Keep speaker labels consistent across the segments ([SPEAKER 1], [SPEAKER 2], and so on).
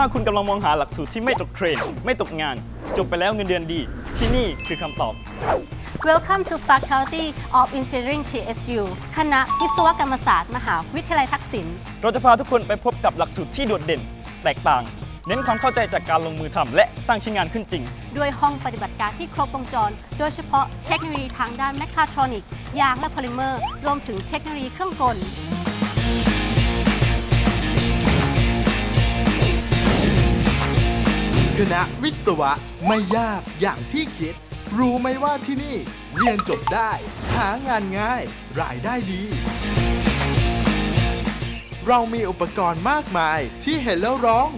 [SPEAKER 1] าคุณกำลังมองหาหลักสูตรที่ไม่ตกเทรนด์ไม่ตกงาน จบไปแล้วเงินเดือนดี ที่นี่คือคำตอบ
[SPEAKER 2] Welcome to Faculty of Engineering TSU คณะวิศวกรรมศาสตร์ มหาวิทยาลัยทักษิณ
[SPEAKER 1] เราจะพาทุกคนไปพบกับหลักสูตรที่โดดเด่น แตกต่าง เน้นความเข้าใจจากการลงมือทำและสร้างชิ้นงานขึ้นจริง
[SPEAKER 2] ด้วยห้องปฏิบัติการที่ครบวงจร โดยเฉพาะเทคโนโลยีทางด้านแมคคาทรอนิกยางและโพลิเมอร์ รวมถึงเทคโนโลยีเครื่องกล
[SPEAKER 3] คณะวิศวะไม่ยากอย่างที่คิด รู้ไหมว่าที่นี่ เรียนจบได้ หางานง่าย รายได้ดี เรามีอุปกรณ์มากมายที่เห็นแล้วร้อง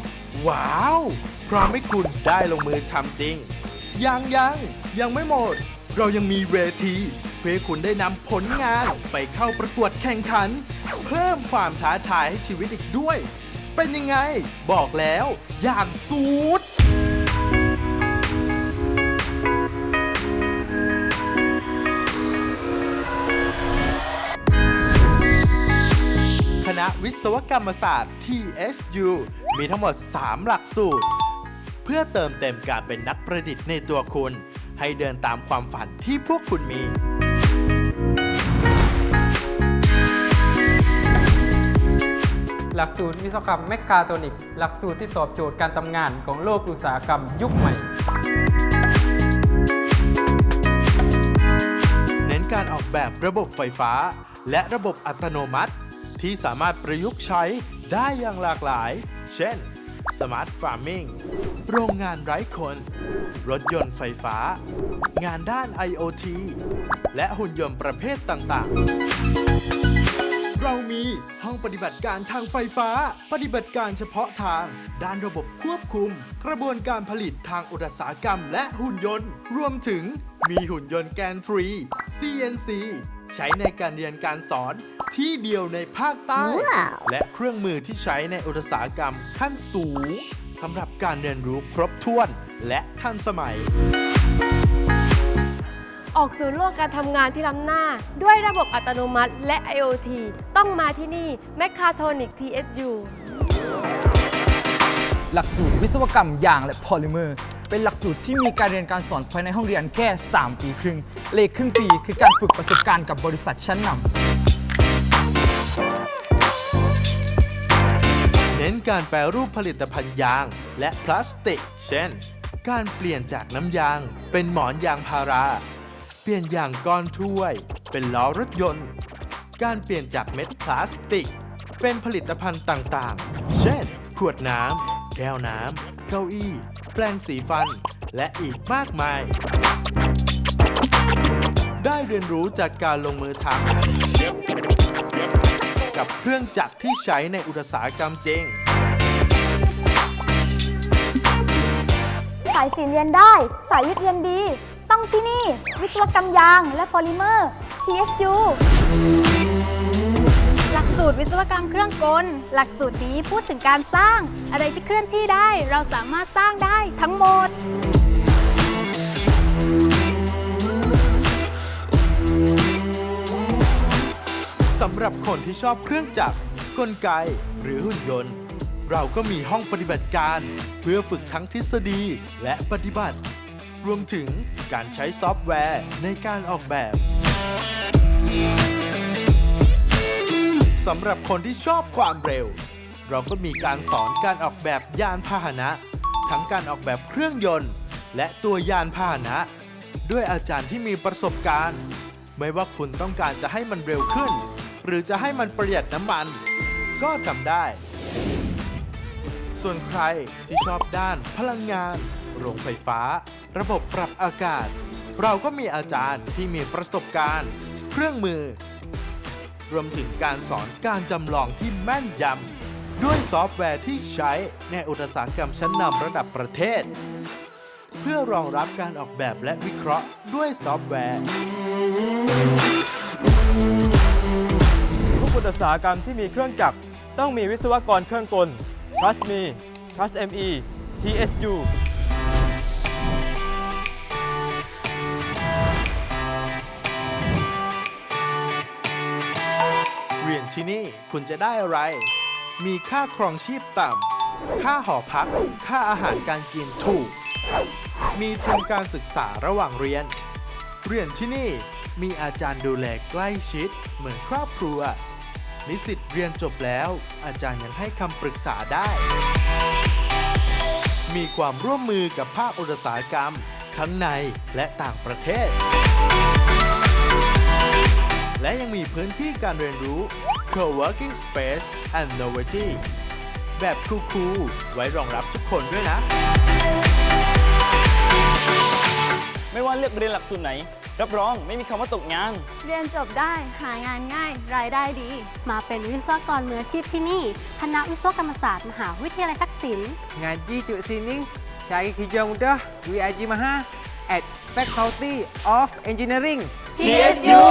[SPEAKER 3] ว้าว พร้อมให้คุณได้ลงมือทำจริง ยังยังยังไม่หมด เรายังมีเวที เพื่อให้คุณได้นำผลงานไปเข้าประกวดแข่งขัน เพิ่มความท้าทายให้ชีวิตอีกด้วย เป็นยังไง บอกแล้ว อย่างสูด วิศวกรรมศาสตร์ TSU มีทั้งหมด 3 หลักสูตร เพื่อเติมเต็มการเป็นนักประดิษฐ์ในตัวคุณ ให้เดินตามความฝันที่พวกคุณมี
[SPEAKER 4] หลักสูตรวิศวกรรมแมคคาทรอนิก หลักสูตรที่ตอบโจทย์การทำงานของโลกอุตสาหกรรมยุคใหม่
[SPEAKER 3] เน้นการออกแบบระบบไฟฟ้า และระบบอัตโนมัติ ที่สามารถประยุกต์ใช้ได้อย่างหลากหลาย เช่น Smart Farming โรงงานไร้คน รถยนต์ไฟฟ้า งานด้าน IoT และหุ่นยนต์ประเภทต่างๆ เรามีห้องปฏิบัติการทางไฟฟ้า ปฏิบัติการเฉพาะทาง ด้านระบบควบคุม กระบวนการผลิตทางอุตสาหกรรมและหุ่นยนต์ รวมถึงมีหุ่นยนต์แกนทรี CNC ใช้ในการเรียนการสอน ที่เดียวในภาคใต้และเครื่องมือที่ใช้ในอุตสาหกรรมขั้นสูงสำหรับการเรียนรู้ครบถ้วนและทันสมัย
[SPEAKER 5] ออกสู่โลกการทำงานที่ล้ำหน้า ด้วยระบบอัตโนมัติและ IoT ต้องมาที่นี่ m e c h a t r o n i c TSU
[SPEAKER 6] หลักสูตรวิศวกรรมยางและพอลิเมอร์ เป็นหลักสูตรที่มีการเรียนการสอนภายในห้องเรียนแค่ 3 ปีครึ่ง เลขครึ่งปีคือการฝึกประสบการณ์กับบริษัทชั้นนำ
[SPEAKER 3] เน้นการแปรรูปผลิตภัณฑ์ยาง และพลาสติก เช่น การเปลี่ยนจากน้ำยาง เป็นหมอนยางพารา เปลี่ยนยางก้อนถ้วย เป็นล้อรถยนต์ การเปลี่ยนจากเม็ดพลาสติก เป็นผลิตภัณฑ์ต่างๆ เช่น ขวดน้ำ แก้วน้ำ เก้าอี้ แปรงสีฟัน และอีกมากมาย ได้เรียนรู้จากการลงมือทำ กับเครื่องจักรที่ใช้ในอุตสาหกรรมจริง
[SPEAKER 7] สายศิลป์เรียนได้ สายวิทย์เรียนดี ต้องที่นี่ วิศวกรรมยางและโพลิเมอร์ TSU
[SPEAKER 2] หลักสูตรวิศวกรรมเครื่องกล หลักสูตรนี้พูดถึงการสร้าง อะไรที่เคลื่อนที่ได้ เราสามารถสร้างได้ทั้งหมด
[SPEAKER 3] สำหรับคนที่ชอบเครื่องจักรกลไกหรือหุ่นยนต์ เราก็มีห้องปฏิบัติการ เพื่อฝึกทั้งทฤษฎีและปฏิบัติ รวมถึงการใช้ซอฟต์แวร์ในการออกแบบสำหรับคนที่ชอบความเร็ว เราก็มีการสอนการออกแบบยานพาหนะ ทั้งการออกแบบเครื่องยนต์ และตัวยานพาหนะ ด้วยอาจารย์ที่มีประสบการณ์ ไม่ว่าคุณต้องการจะให้มันเร็วขึ้น หรือจะให้มันประหยัดน้ำมัน ก็ทำได้ ส่วนใครที่ชอบด้านพลังงาน โรงไฟฟ้า ระบบปรับอากาศ เราก็มีอาจารย์ที่มีประสบการณ์ เครื่องมือ รวมถึงการสอนการจำลองที่แม่นยำด้วยซอฟต์แวร์ที่ใช้ในอุตสาหกรรมชั้นนำระดับประเทศ เพื่อรองรับการออกแบบและวิเคราะห์ด้วยซอฟต์แวร์
[SPEAKER 1] อุตสาหกรรมที่มีเครื่องจักร ต้องมีวิศวกรเครื่องกล Trust me Trust me TSU
[SPEAKER 3] เรียนที่นี่คุณจะได้อะไร มีค่าครองชีพต่ำ ค่าหอพัก ค่าอาหารการกินถูก มีทุนการศึกษาระหว่างเรียน เรียนที่นี่มีอาจารย์ดูแลใกล้ชิดเหมือนครอบครัว นิสิตเรียนจบแล้ว อาจารย์ยังให้คำปรึกษาได้ มีความร่วมมือกับภาคอุตสาหกรรม ทั้งในและต่างประเทศ และยังมีพื้นที่การเรียนรู้ Co-working Space and Novelty แบบคูลๆไว้รองรับทุกคนด้วยนะ
[SPEAKER 8] ไม่ว่าเลือกเรียนหลักสูตรไหน รับรองไม่มีคำว่าตกงาน
[SPEAKER 9] เรียนจบได้หางานง่าย รายได้ดี
[SPEAKER 2] มาเป็นวิศวกรมืออาชีพที่นี่ คณะวิศวกรรมศาสตร์มหาวิทยาลัยทักษิณ
[SPEAKER 10] Ngaji Cuk Sining, cari kerja mudah, duit haji mahal at Faculty of Engineering.
[SPEAKER 8] TSU